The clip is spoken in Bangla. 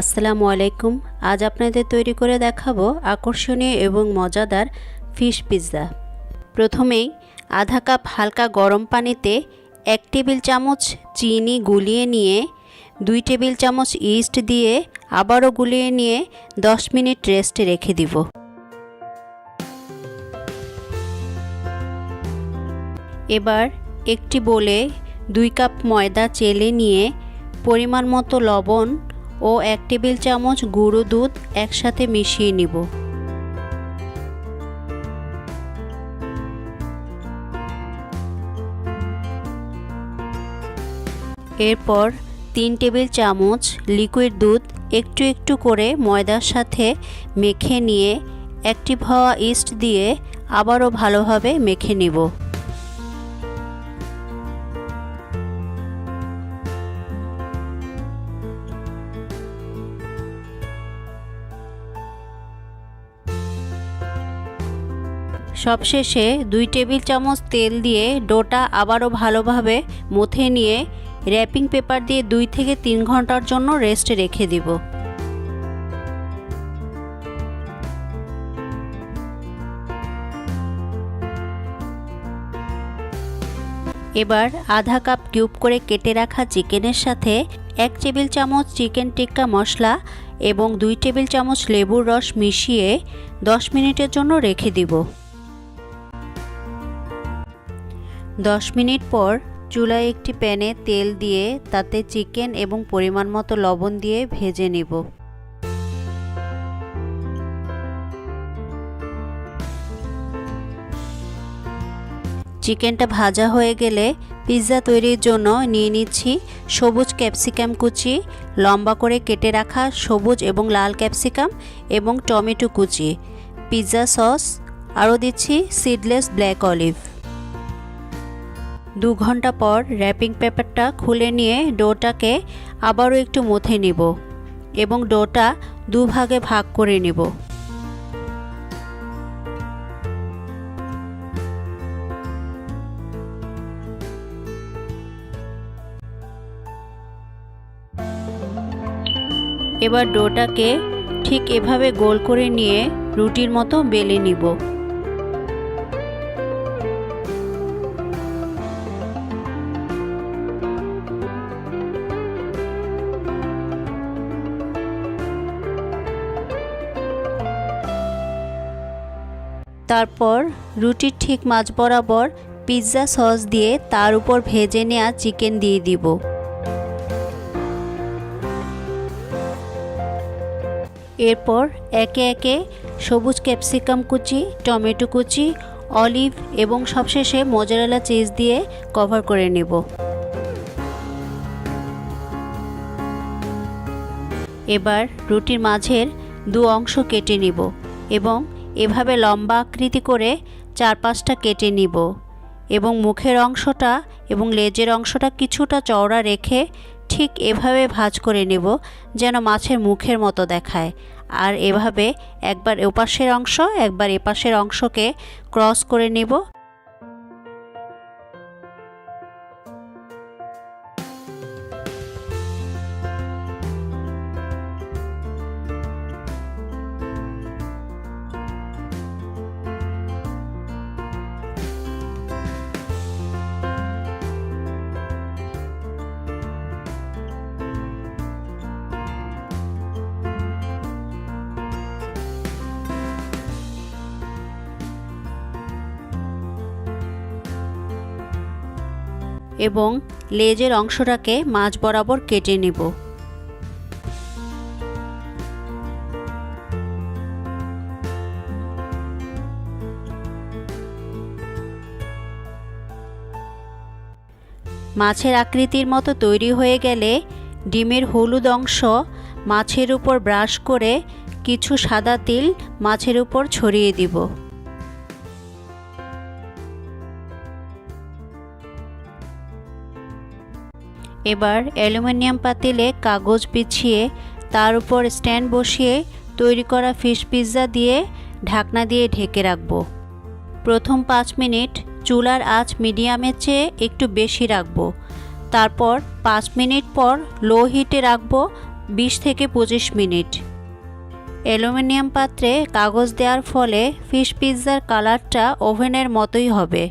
আসসালামু আলাইকুম। আজ আপনাদের তৈরি করে দেখাবো আকর্ষণীয় এবং মজাদার ফিশ পিৎজা। প্রথমেই আধা কাপ হালকা গরম পানিতে এক টেবিল চামচ চিনি গুলিয়ে নিয়ে, দুই টেবিল চামচ ইস্ট দিয়ে আবারও গুলিয়ে নিয়ে 10 মিনিট রেস্টে রেখে দিব। এবার একটি বলে দুই কাপ ময়দা চেলে নিয়ে পরিমাণ মতো লবণ ও এক টেবিল চামচ গুঁড়ো দুধ একসাথে মিশিয়ে নিব। এরপর তিন টেবিল চামচ লিকুইড দুধ একটু একটু করে ময়দার সাথে মেখে নিয়ে অ্যাক্টিভ হওয়া ইস্ট দিয়ে আবারও ভালোভাবে মেখে নিব। সবশেষে দুই টেবিল চামচ তেল দিয়ে ডোটা আবারও ভালোভাবে মথে নিয়ে র্যাপিং পেপার দিয়ে দুই থেকে তিন ঘণ্টার জন্য রেস্টে রেখে দিব। এবার আধা কাপ কিউব করে কেটে রাখা চিকেনের সাথে এক টেবিল চামচ চিকেন টিক্কা মশলা এবং দুই টেবিল চামচ লেবুর রস মিশিয়ে 10 মিনিটের জন্য রেখে দিব। 10 মিনিট পর চুলায় একটি প্যানে তেল দিয়ে তাতে চিকেন এবং পরিমাণ মতো লবণ দিয়ে ভেজে নেব। চিকেনটা ভাজা হয়ে গেলে পিৎজা তৈরির জন্য নিয়ে নিচ্ছি সবুজ ক্যাপসিকাম কুচি, লম্বা করে কেটে রাখা সবুজ এবং লাল ক্যাপসিকাম এবং টমেটো কুচি, পিৎজা সস, আরও দিচ্ছি সিডলেস ব্ল্যাক অলিভ। দু ঘণ্টা পর র্যাপিং পেপারটা খুলে নিয়ে ডোটাকে আবারও একটু মথে নিব এবং ডোটা দুভাগে ভাগ করে নিব। এবার ডোটাকে ঠিক এভাবে গোল করে নিয়ে রুটির মতো বেলে নিব। তারপর রুটির ঠিক মাঝ বরাবর পিৎজা সস দিয়ে তার উপর ভেজে নেওয়া চিকেন দিয়ে দিব। এরপর একে একে সবুজ ক্যাপসিকাম কুচি, টমেটো কুচি, অলিভ এবং সবশেষে মোজারেলা চিজ দিয়ে কভার করে নেব। এবার রুটির মাঝের দু অংশ কেটে নিব এবং এভাবে লম্বা আকৃতি করে চার পাঁচটা কেটে নিব এবং মুখের অংশটা এবং লেজের অংশটা কিছুটা চওড়া রেখে ঠিক এভাবে ভাজ করে নেব যেন মাছের মুখের মতো দেখায়। আর এভাবে একবার এপাশের অংশ, একবার এপাশের অংশকে ক্রস করে নেব। এবং লেজের অংশটাকে মাঝ বরাবর কেটে নেব। মাছের আকৃতির মতো তৈরি হয়ে গেলে ডিমের হলুদ অংশ মাছের উপর ব্রাশ করে কিছু সাদা তিল মাছের উপর ছড়িয়ে দিব। এবার অ্যালুমিনিয়াম পাতিলে কাগজ বিছিয়ে তার উপর স্ট্যান্ড বসিয়ে তৈরি করা ফিশ পিৎজা দিয়ে ঢাকনা দিয়ে ঢেকে রাখব। প্রথম পাঁচ মিনিট চুলার আঁচ মিডিয়ামের চেয়ে একটু বেশি রাখব। তারপর পাঁচ মিনিট পর লো হিটে রাখব বিশ থেকে পঁচিশ মিনিট। অ্যালুমিনিয়াম পাত্রে কাগজ দেওয়ার ফলে ফিশ পিৎজার কালারটা ওভেনের মতোই হবে।